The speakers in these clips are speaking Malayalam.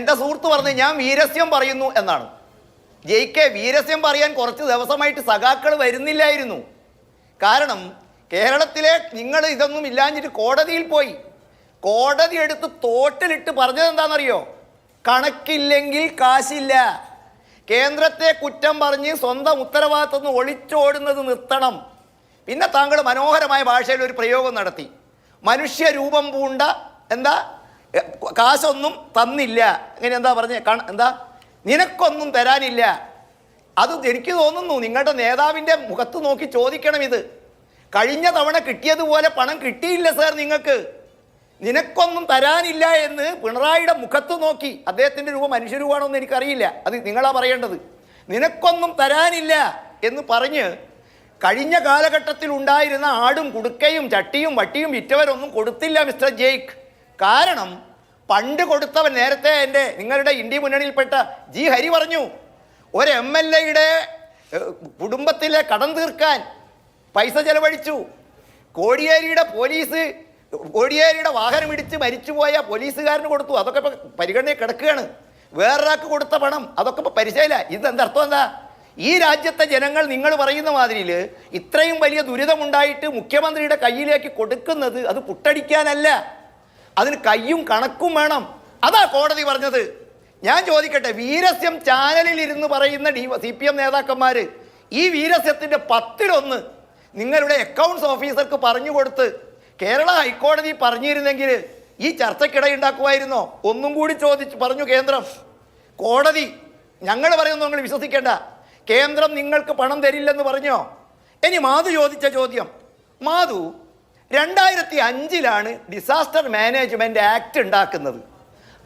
എന്റെ സുഹൃത്ത് പറഞ്ഞ് ഞാൻ വീരസ്യം പറയുന്നു എന്നാണ്. ജെ കെ വീരസ്യം പറയാൻ കുറച്ച് ദിവസമായിട്ട് സഖാക്കൾ വരുന്നില്ലായിരുന്നു. കാരണം കേരളത്തിലെ നിങ്ങൾ ഇതൊന്നും ഇല്ലാഞ്ഞിട്ട് കോടതിയിൽ പോയി. കോടതി എടുത്ത് തോട്ടിലിട്ട് പറഞ്ഞത് എന്താണെന്നറിയോ? കണക്കില്ലെങ്കിൽ കാശില്ല. കേന്ദ്രത്തെ കുറ്റം പറഞ്ഞ് സ്വന്തം ഉത്തരവാദിത്തം നിന്ന് ഒളിച്ചോടുന്നത് നിർത്തണം. പിന്നെ താങ്കൾ മനോഹരമായ ഭാഷയിൽ ഒരു പ്രയോഗം നടത്തി. മനുഷ്യരൂപം പൂണ്ട എന്താ? കാശൊന്നും തന്നില്ല. ഇങ്ങനെ എന്താ പറഞ്ഞ? എന്താ? നിനക്കൊന്നും തരാനില്ല. അത് എനിക്ക് തോന്നുന്നു നിങ്ങളുടെ നേതാവിന്റെ മുഖത്ത് നോക്കി ചോദിക്കണം ഇത്. കഴിഞ്ഞ തവണ കിട്ടിയതുപോലെ പണം കിട്ടിയില്ല സാർ നിങ്ങൾക്ക്. നിനക്കൊന്നും തരാനില്ല എന്ന് പിണറായിയുടെ മുഖത്ത് നോക്കി. അദ്ദേഹത്തിന്റെ രൂപം മനുഷ്യരൂപമാണോ എന്ന് എനിക്കറിയില്ല. അത് നിങ്ങളാ പറയേണ്ടത്. നിനക്കൊന്നും തരാനില്ല എന്ന് പറഞ്ഞ് കഴിഞ്ഞ കാലഘട്ടത്തിൽ ഉണ്ടായിരുന്ന ആടും കുടുക്കയും ചട്ടിയും വട്ടിയും വിറ്റവരൊന്നും കൊടുത്തില്ല മിസ്റ്റർ ജെയ്ക്ക്. കാരണം പണ്ട് കൊടുത്തവൻ നേരത്തെ എന്റെ നിങ്ങളുടെ ഇന്ത്യ മുന്നണിയിൽപ്പെട്ട ജി ഹരി പറഞ്ഞു ഒരു എം എൽ എയുടെ കുടുംബത്തിലെ കടം തീർക്കാൻ പൈസ ചെലവഴിച്ചു. കോടിയേരിയുടെ പോലീസ് കോടിയേരിയുടെ വാഹനം ഇടിച്ച് മരിച്ചുപോയ പോലീസുകാരന് കൊടുത്തു. അതൊക്കെ ഇപ്പം പരിഗണനയിൽ കിടക്കുകയാണ്. വേറൊരാൾക്ക് കൊടുത്ത പണം അതൊക്കെ ഇപ്പോൾ പരിശീല ഇതെന്തർത്ഥം അർത്ഥം എന്താ? ഈ രാജ്യത്തെ ജനങ്ങൾ നിങ്ങൾ പറയുന്ന മാതിരിയിൽ ഇത്രയും വലിയ ദുരിതമുണ്ടായിട്ട് മുഖ്യമന്ത്രിയുടെ കയ്യിലേക്ക് കൊടുക്കുന്നത് അത് പുട്ടടിക്കാനല്ല. അതിന് കയ്യും കണക്കും വേണം. അതാ കോടതി പറഞ്ഞത്. ഞാൻ ചോദിക്കട്ടെ വീരസ്യം ചാനലിൽ ഇരുന്ന് പറയുന്ന ഡി സി പി എം നേതാക്കന്മാർ ഈ വീരസ്യത്തിന്റെ പത്തിലൊന്ന് നിങ്ങളുടെ അക്കൗണ്ട്സ് ഓഫീസർക്ക് പറഞ്ഞു കൊടുത്ത് കേരള ഹൈക്കോടതി പറഞ്ഞിരുന്നെങ്കിൽ ഈ ചർച്ചയ്ക്കിടയുണ്ടാക്കുമായിരുന്നോ ഒന്നും കൂടി ചോദിച്ച് പറഞ്ഞു കേന്ദ്രം. കോടതി ഞങ്ങൾ പറയുന്നു നിങ്ങൾ വിശ്വസിക്കേണ്ട. കേന്ദ്രം നിങ്ങൾക്ക് പണം തരില്ലെന്ന് പറഞ്ഞോ? ഇനി മാധു ചോദിച്ച ചോദ്യം. മാധു രണ്ടായിരത്തി അഞ്ചിലാണ് ഡിസാസ്റ്റർ മാനേജ്മെന്റ് ആക്ട് ഉണ്ടാക്കുന്നത്.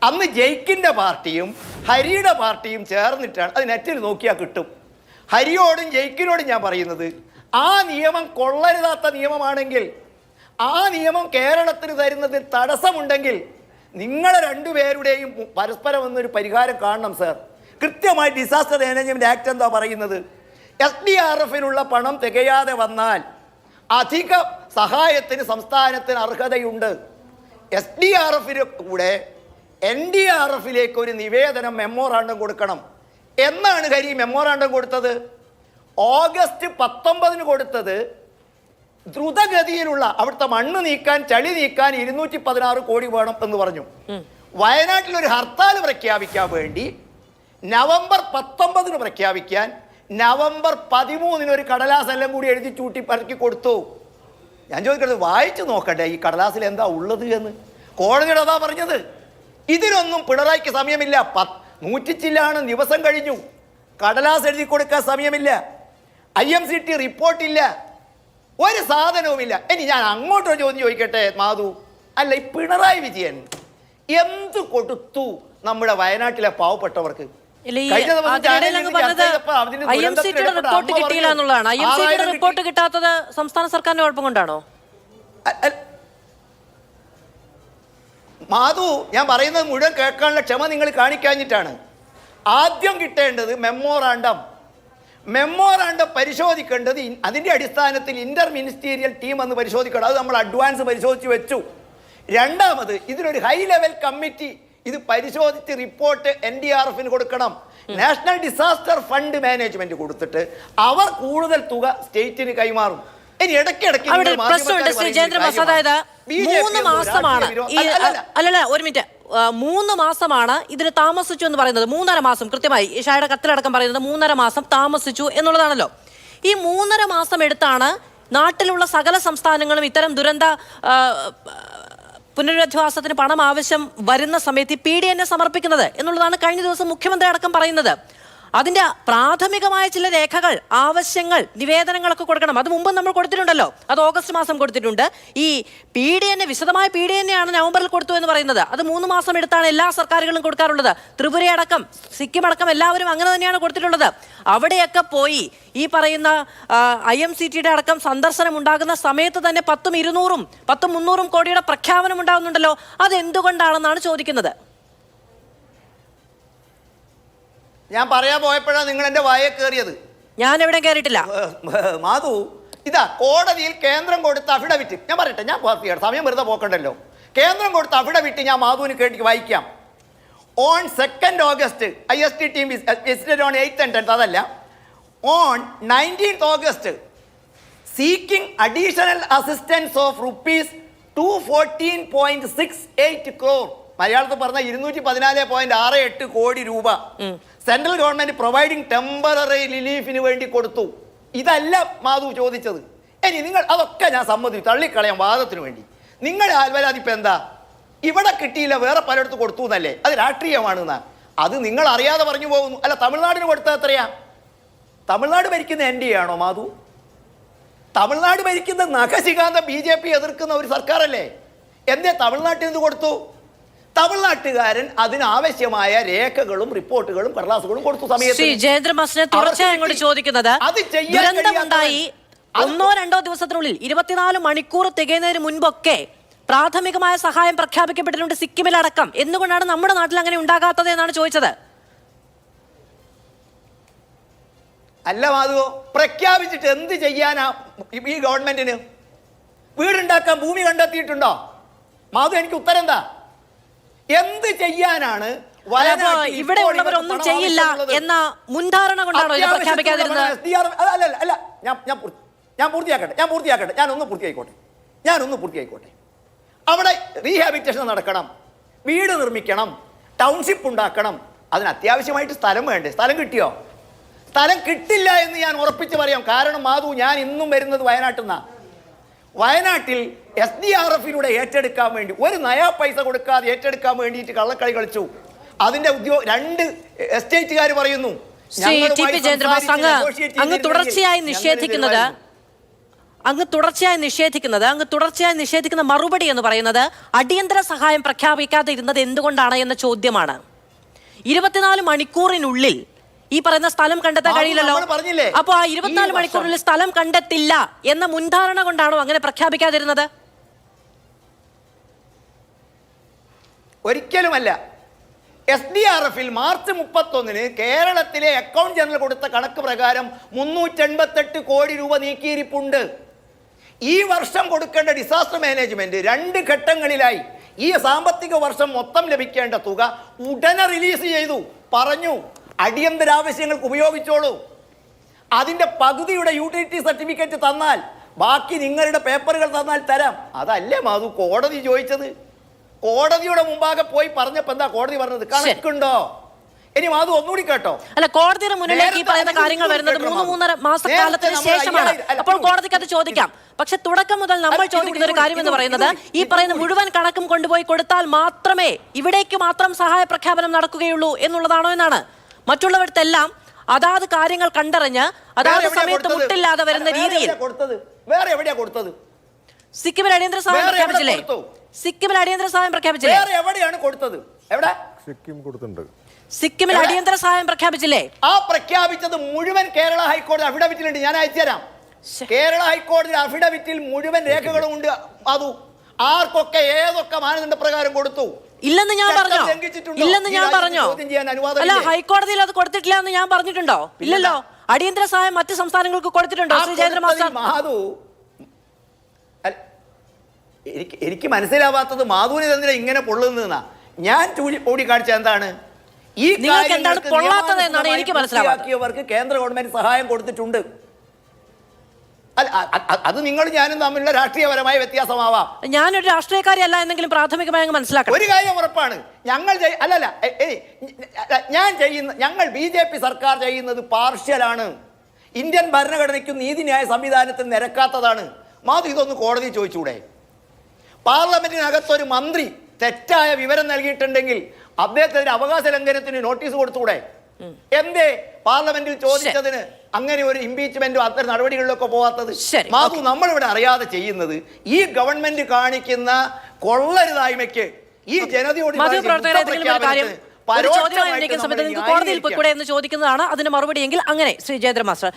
അന്ന് ജയ്ക്കിന്റെ പാർട്ടിയും ഹരിയുടെ പാർട്ടിയും ചേർന്നിട്ടാണ് അത് നെറ്റിൽ നോക്കിയാൽ കിട്ടും. ഹരിയോടും ജയ്ക്കിനോടും ഞാൻ പറയുന്നത് ആ നിയമം കൊള്ളരുതാത്ത നിയമമാണെങ്കിൽ ആ നിയമം കേരളത്തിന് തരുന്നതിൽ തടസ്സമുണ്ടെങ്കിൽ നിങ്ങളെ രണ്ടുപേരുടെയും പരസ്പരം എന്നൊരു പരിഹാരം കാണണം സാർ കൃത്യമായി ഡിസാസ്റ്റർ മാനേജ്മെന്റ് ആക്ട് എന്താ പറയുന്നത്? എസ് ഡി ആർ എഫിനുള്ള പണം തികയാതെ വന്നാൽ അധിക സഹായത്തിന് സംസ്ഥാനത്തിന് അർഹതയുണ്ട്. എസ് ഡി ആർ എഫിന് കൂടെ എൻ ഡി ആർ എഫിലേക്ക് ഒരു നിവേദനം മെമ്മോറാണ്ടം കൊടുക്കണം. എന്നാണ് കരി മെമ്മോറാണ്ടം കൊടുത്തത്? ഓഗസ്റ്റ് പത്തൊമ്പതിന് കൊടുത്തത് ദ്രുതഗതിയിലുള്ള അവിടുത്തെ മണ്ണ് നീക്കാൻ ചളി നീക്കാൻ ഇരുന്നൂറ്റി പതിനാറ് കോടി വേണം എന്ന് പറഞ്ഞു. വയനാട്ടിൽ ഒരു ഹർത്താൽ പ്രഖ്യാപിക്കാൻ വേണ്ടി നവംബർ പത്തൊമ്പതിന് പ്രഖ്യാപിക്കാൻ നവംബർ പതിമൂന്നിന് ഒരു കടലാസ് എല്ലാം കൂടി എഴുതി ചൂട്ടി പറക്കി കൊടുത്തു. ഞാൻ ചോദിക്കരുത് വായിച്ചു നോക്കട്ടെ ഈ കടലാസിൽ എന്താ ഉള്ളത് എന്ന്. കോടതിയുടെ അതാ പറഞ്ഞത് ഇതിനൊന്നും പിണറായിക്ക് സമയമില്ല. പത്ത് നൂറ്റിച്ചില്ലാണ് ദിവസം കഴിഞ്ഞു. കടലാസ് എഴുതി കൊടുക്കാൻ സമയമില്ല. ഐ എം സി ടി റിപ്പോർട്ടില്ല. ഒരു സാധനവുമില്ല. ഇനി ഞാൻ അങ്ങോട്ടൊരു ചോദ്യം ചോദിക്കട്ടെ മാധു? അല്ല ഈ പിണറായി വിജയൻ എന്ത് കൊടുത്തു നമ്മുടെ വയനാട്ടിലെ പാവപ്പെട്ടവർക്ക്? ഐ എം സിറ്റിയുടെ റിപ്പോർട്ട് കിട്ടിയില്ല എന്നുള്ളതാണ്. ഐ എം സിറ്റിയുടെ റിപ്പോർട്ട് കിട്ടാത്തത് സംസ്ഥാന സർക്കാരിന്റെ കുഴപ്പം കൊണ്ടാണോ? മാധു ഞാൻ പറയുന്നത് മുഴുവൻ കേൾക്കാനുള്ള ക്ഷമ നിങ്ങൾ കാണിക്കാഞ്ഞിട്ടാണ്. ആദ്യം കിട്ടേണ്ടത് മെമ്മോറാണ്ടം. മെമ്മോറാണ്ടം പരിശോധിക്കേണ്ടത് അതിന്റെ അതിന്റെ അടിസ്ഥാനത്തിൽ ഇന്റർ മിനിസ്റ്റീരിയൽ ടീം എന്ന് പരിശോധിക്കണം. അത് നമ്മൾ അഡ്വാൻസ് പരിശോധിച്ച് വെച്ചു. രണ്ടാമത് ഇതിനൊരു ഹൈ ലെവൽ കമ്മിറ്റി ഇത് പരിശോധിച്ച് റിപ്പോർട്ട് എൻ ഡി ആർ എഫിന് കൊടുക്കണം. നാഷണൽ ഡിസാസ്റ്റർ ഫണ്ട് മാനേജ്മെന്റ് കൊടുത്തിട്ട് അവർ കൂടുതൽ തുക സ്റ്റേറ്റിന് കൈമാറും. ഇനി ഇടയ്ക്കിടയ്ക്ക് മൂന്ന് മാസമാണ്. അല്ലല്ല ഒരു മിനിറ്റ്. മൂന്ന് മാസമാണ് ഇതിന് താമസിച്ചു എന്ന് പറയുന്നത്. മൂന്നര മാസം. കൃത്യമായി ഇഷായുടെ ഷായുടെ കത്തിലടക്കം പറയുന്നത് മൂന്നര മാസം താമസിച്ചു എന്നുള്ളതാണല്ലോ. ഈ മൂന്നര മാസം എടുത്താണ് നാട്ടിലുള്ള സകല സംസ്ഥാനങ്ങളും ഇത്തരം ദുരന്ത പുനരധിവാസത്തിന് പണം ആവശ്യം വരുന്ന സമയത്ത് പി ഡി എന്നെ സമർപ്പിക്കുന്നത് എന്നുള്ളതാണ് കഴിഞ്ഞ ദിവസം മുഖ്യമന്ത്രി അടക്കം പറയുന്നത്. അതിന്റെ പ്രാഥമികമായ ചില രേഖകൾ ആവശ്യങ്ങൾ നിവേദനങ്ങളൊക്കെ കൊടുക്കണം. അത് മുമ്പ് നമ്മൾ കൊടുത്തിട്ടുണ്ടല്ലോ. അത് ഓഗസ്റ്റ് മാസം കൊടുത്തിട്ടുണ്ട്. ഈ പി ഡി എന്നെ വിശദമായ പി ഡി എന്നെയാണ് നവംബറിൽ കൊടുത്തു എന്ന് പറയുന്നത്. അത് മൂന്ന് മാസം എടുത്താണ് എല്ലാ സർക്കാരുകളും കൊടുക്കാറുള്ളത്. ത്രിപുരയടക്കം സിക്കിം അടക്കം എല്ലാവരും അങ്ങനെ തന്നെയാണ് കൊടുത്തിട്ടുള്ളത്. അവിടെയൊക്കെ പോയി ഈ പറയുന്ന ഐ എം സി ടിയുടെ അടക്കം സന്ദർശനം ഉണ്ടാകുന്ന സമയത്ത് തന്നെ പത്തും ഇരുന്നൂറും പത്തും മുന്നൂറും കോടിയുടെ പ്രഖ്യാപനം ഉണ്ടാകുന്നുണ്ടല്ലോ. അതെന്തുകൊണ്ടാണെന്നാണ് ചോദിക്കുന്നത്? ഞാൻ പറയാൻ പോയപ്പോഴാണ് നിങ്ങൾ എന്റെ വായ കയറിയത്. ഞാൻ എവിടെ കയറിയിട്ടില്ല മാധു ഇതാ കോടതിയിൽ കേന്ദ്രം കൊടുത്ത അഫിഡവിറ്റ്. ഞാൻ പറയട്ടെ ഞാൻ പാർട്ടിയാണ് സമയം വെറുതെ പോക്കണ്ടല്ലോ. കേന്ദ്രം കൊടുത്ത അഫിഡവിറ്റ് ഞാൻ മാധുവിന് കേട്ടി വായിക്കാം. On second August I S T team visited on eighth and tenth അതല്ല. On nineteenth August seeking additional assistance of rupees two fourteen point six eight crore മലയാളത്തിൽ പറഞ്ഞ ഇരുന്നൂറ്റി പതിനാല് പോയിന്റ് ആറ് എട്ട് കോടി രൂപ. സെൻട്രൽ ഗവൺമെന്റ് പ്രൊവൈഡിങ് ടെമ്പററി റിലീഫിന് വേണ്ടി കൊടുത്തു. ഇതല്ല മാധു ചോദിച്ചത്. ഇനി നിങ്ങൾ അതൊക്കെ ഞാൻ സമ്മതിച്ചു. തള്ളിക്കളയാം വാദത്തിന് വേണ്ടി. നിങ്ങളുടെ ആൽവരാതിപ്പ് എന്താ? ഇവിടെ കിട്ടിയില്ല വേറെ പലയിടത്ത് കൊടുത്തു എന്നല്ലേ? അത് രാഷ്ട്രീയമാണ് എന്നാ അത് നിങ്ങൾ അറിയാതെ പറഞ്ഞു പോകുന്നു. അല്ല തമിഴ്നാടിന് കൊടുത്തത് എത്രയാ? തമിഴ്നാട് ഭരിക്കുന്ന എൻ ഡി ആണോ മാധു? തമിഴ്നാട് ഭരിക്കുന്ന നഖശികാന്ത ബി ജെ പി എതിർക്കുന്ന ഒരു സർക്കാരല്ലേ? എന്തേ തമിഴ്നാട്ടിൽ നിന്ന് കൊടുത്തു? തമിഴ്നാട്ടുകാരൻ അതിനാവശ്യമായ രേഖകളും റിപ്പോർട്ടുകളും കടലാസുകളും കൊടുത്തു സമയത്ത്. ജയേന്ദ്ര മാസ്റ്റർ തുടർച്ചയായി അങ്ങോട്ട്. ചോദിക്കുന്നത് അത് ദുരന്തമുണ്ടായി ഒന്നോ രണ്ടോ ദിവസത്തിനുള്ളിൽ ഇരുപത്തിനാല് മണിക്കൂർ തികയുന്നതിന് മുൻപൊക്കെ പ്രാഥമികമായ സഹായം പ്രഖ്യാപിക്കപ്പെട്ടിട്ടുണ്ട് സിക്കിമിലടക്കം. എന്തുകൊണ്ടാണ് നമ്മുടെ നാട്ടിൽ അങ്ങനെ ഉണ്ടാകാത്തത് എന്നാണ് ചോദിച്ചത്? അല്ല മാധുവോ പ്രഖ്യാപിച്ചിട്ട് എന്ത് ചെയ്യാനാ ഈ ഗവൺമെന്റിന്? വീടുണ്ടാക്കാൻ ഭൂമി കണ്ടെത്തിയിട്ടുണ്ടോ? മാധു എനിക്ക് ഉത്തരം എന്താ? എന്ത് ചെയ്യാനാണ്? ഇവിടെ ഉള്ളവരൊന്നും ചെയ്യില്ല എന്ന മുൻധാരണ കൊണ്ടാണ് അല്ല, ഞാൻ ഞാൻ പൂർത്തിയാക്കട്ടെ ഞാൻ പൂർത്തിയാക്കട്ടെ. ഞാൻ ഒന്ന് പൂർത്തിയായിക്കോട്ടെ. ഞാൻ ഒന്ന് പൂർത്തിയായിക്കോട്ടെ. അവിടെ റീഹാബിറ്റേഷൻ നടക്കണം. വീട് നിർമ്മിക്കണം. ടൗൺഷിപ്പ് ഉണ്ടാക്കണം. അതിന് അത്യാവശ്യമായിട്ട് സ്ഥലം വേണ്ടേ? സ്ഥലം കിട്ടിയോ? സ്ഥലം കിട്ടില്ല എന്ന് ഞാൻ ഉറപ്പിച്ച് പറയാം. കാരണം മാധു ഞാൻ ഇന്നും വരുന്നത് വയനാട്ടിൽ നിന്നാണ് വയനാട്ടിൽ എസ് ഡി ആർ എഫിലൂടെ ഏറ്റെടുക്കാൻ വേണ്ടി ഒരു നയാ പൈസ കൊടുക്കാതെ ഏറ്റെടുക്കാൻ വേണ്ടിയിട്ട് കള്ളക്കളി കളിച്ചു. അതിന്റെ ഉദ്യോഗ രണ്ട് എസ്റ്റേറ്റുകാർ പറയുന്നു ശ്രീ ടി ഞങ്ങളുമായി പി ജയന്ദ്രബാസ് അങ്ങ് അങ്ങ് തുടർച്ചയായി നിഷേധിക്കുന്നത് അങ്ങ് തുടർച്ചയായി നിഷേധിക്കുന്നത് അങ്ങ് തുടർച്ചയായി നിഷേധിക്കുന്ന മറുപടി എന്ന് പറയുന്നത് അടിയന്തര സഹായം പ്രഖ്യാപിക്കാതെ ഇരുന്നത് എന്തുകൊണ്ടാണ് എന്ന ചോദ്യമാണ്. ഇരുപത്തിനാല് മണിക്കൂറിനുള്ളിൽ ഈ പറയുന്ന സ്ഥലം കണ്ടെത്താൻ കഴിയില്ലല്ലോ. അപ്പൊ ആ ഇരുപത്തിനാല് മണിക്കൂറിൽ സ്ഥലം കണ്ടെത്തില്ല എന്ന മുൻധാരണ കൊണ്ടാണോ അങ്ങനെ പ്രഖ്യാപിക്കാതിരുന്നത്? ഒരിക്കലുമല്ല. എസ് ഡി ആർ എഫിൽ മാർച്ച് മുപ്പത്തൊന്നിന് കേരളത്തിലെ അക്കൗണ്ട് ജനറൽ കൊടുത്ത കണക്ക് പ്രകാരം മുന്നൂറ്റെൺപത്തെട്ട് കോടി രൂപ നീക്കിയിരിപ്പുണ്ട്. ഈ വർഷം കൊടുക്കേണ്ട ഡിസാസ്റ്റർ മാനേജ്മെന്റ് രണ്ട് ഘട്ടങ്ങളിലായി. ഈ സാമ്പത്തിക വർഷം മൊത്തം ലഭിക്കേണ്ട തുക ഉടനെ റിലീസ് ചെയ്തു. പറഞ്ഞു. അടിയന്തരാവശ്യങ്ങൾക്ക് ഉപയോഗിച്ചോളൂ. അതിന്റെ പകുതിയുടെ യൂട്ടിലിറ്റി സർട്ടിഫിക്കറ്റ് തന്നാൽ ബാക്കി നിങ്ങളുടെ പേപ്പറുകൾ തന്നാൽ തരാം. അതല്ലേ മാധു കോടതി ചോദിച്ചത്. കോടതിയുടെ മുമ്പാകെ പോയി പറഞ്ഞപ്പോൾ എന്താ കോടതി പറഞ്ഞത്? കണക്കുണ്ടോ? ഇനി മാധു ഒന്നുകൂടി കേട്ടോ. അല്ല കോടതിയുടെ മുന്നിലേക്ക് ഈ പറയുന്ന കാര്യങ്ങൾ വരുന്നത്. മൂന്ന് മൂന്നര മാസക്കാലത്തിന് ശേഷമാണ്. അപ്പോൾ കോടതിക്ക് അത് ചോദിക്കാം. പക്ഷെ തുടക്കം മുതൽ നമ്മൾ ചോദിക്കുന്ന ഒരു കാര്യം എന്ന് പറയുന്നത് ഈ പറയുന്ന മുഴുവൻ കണക്കും കൊണ്ടുപോയി കൊടുത്താൽ മാത്രമേ ഇവിടേക്ക് മാത്രം സഹായ പ്രഖ്യാപനം നടക്കുകയുള്ളൂ എന്നുള്ളതാണോ എന്നാണ്. മറ്റുള്ളവർത്തെല്ലാം അതാത് കാര്യങ്ങൾ കണ്ടറിഞ്ഞ് അതാത് സമയത്ത് മുട്ടില്ലാതെ വരുന്ന രീതിയിൽ വേറെ എവിടെയാ കൊടുത്തത്? സിക്കിമിൽ അടിയന്തര സഹായം പ്രഖ്യാപിച്ചില്ലേ? സിക്കിമിൽ അടിയന്തര സഹായം പ്രഖ്യാപിച്ചില്ലേ? വേറെ എവിടെയാണ് കൊടുത്തത്? എവിടെ? സിക്കിം കൊടുത്തിട്ടുണ്ട്. സിക്കിമിൽ? അടിയന്തര സഹായം പ്രഖ്യാപിച്ചില്ലേ? ആ പ്രഖ്യാപിച്ചത് മുഴുവൻ കേരള ഹൈക്കോടതി അഫിഡവിറ്റിലുണ്ട്. ഞാൻ അയച്ചുതരാം തരാം. കേരള ഹൈക്കോടതി അഫിഡവിറ്റിൽ മുഴുവൻ രേഖകളും ഉണ്ട് അതു ആർക്കൊക്കെ ഏതൊക്കെ മാനദണ്ഡ പ്രകാരം കൊടുത്തു? ഇല്ലെന്ന് ഞാൻ പറഞ്ഞോ? ഇല്ലെന്ന് ഞാൻ പറഞ്ഞോ? അല്ല ഹൈക്കോടതിയിൽ അത് കൊടുത്തിട്ടില്ല എന്ന് ഞാൻ പറഞ്ഞിട്ടുണ്ടോ? ഇല്ലല്ലോ. അടിയന്തര സഹായം മറ്റ് സംസ്ഥാനങ്ങൾക്ക് കൊടുത്തിട്ടുണ്ടോ? ശ്രീ ജയേന്ദ്ര മാസ്റ്റർ മാധു. എനിക്ക് എനിക്ക് മനസ്സിലാവാത്തത് മാധുവിന് തന്നില്ല ഇങ്ങനെ പൊള്ളുന്നതെന്നാ? ഞാൻ ചൂണ്ടി ചൂണ്ടിക്കാണിച്ച എന്താണ്? ഈ കാര്യങ്ങൾക്ക് കേന്ദ്ര ഗവൺമെന്റ് സഹായം കൊടുത്തിട്ടുണ്ട്. അത് നിങ്ങൾ ഞാനും തമ്മിലുള്ള രാഷ്ട്രീയപരമായ വ്യത്യാസമാവാം. ഞാനൊരു രാഷ്ട്രീയക്കാരിയല്ല എന്നെങ്കിലും പ്രാഥമികമായി മനസ്സിലാക്കാം ഒരു കാര്യം ഉറപ്പാണ്. ഞങ്ങൾ അല്ലല്ല ഞാൻ ചെയ്യുന്ന ഞങ്ങൾ ബി ജെ പി സർക്കാർ ചെയ്യുന്നത് പാർഷ്യലാണ്. ഇന്ത്യൻ ഭരണഘടനയ്ക്കും നീതിന്യായ സംവിധാനത്തിന് നിരക്കാത്തതാണ്. മാധു ഇതൊന്ന് കോടതി ചോദിച്ചൂടെ? പാർലമെന്റിനകത്തൊരു മന്ത്രി തെറ്റായ വിവരം നൽകിയിട്ടുണ്ടെങ്കിൽ അദ്ദേഹത്തിന് അവകാശ ലംഘനത്തിന് നോട്ടീസ് കൊടുത്തൂടെ? എന്തേ? പാർലമെന്റിൽ ചോദിച്ചതിന് അങ്ങനെ ഒരു ഇംപീച്ച്മെന്റും അത്തരം നടപടികളിലൊക്കെ പോവാത്തത്. മാത്രം മാധു നമ്മളിവിടെ അറിയാതെ ചെയ്യുന്നത് ഈ ഗവൺമെന്റ് കാണിക്കുന്ന കൊള്ളരുതായ്മയ്ക്ക് ഈ ജനതയോട് പരോക്ഷമായിട്ട് കോടതിയിൽ. പോയിക്കൂടെ എന്ന് ചോദിക്കുന്നതാണ് അതിന് മറുപടിയെങ്കിൽ അങ്ങനെ ശ്രീ ജയേന്ദ്ര മാസ്റ്റർ.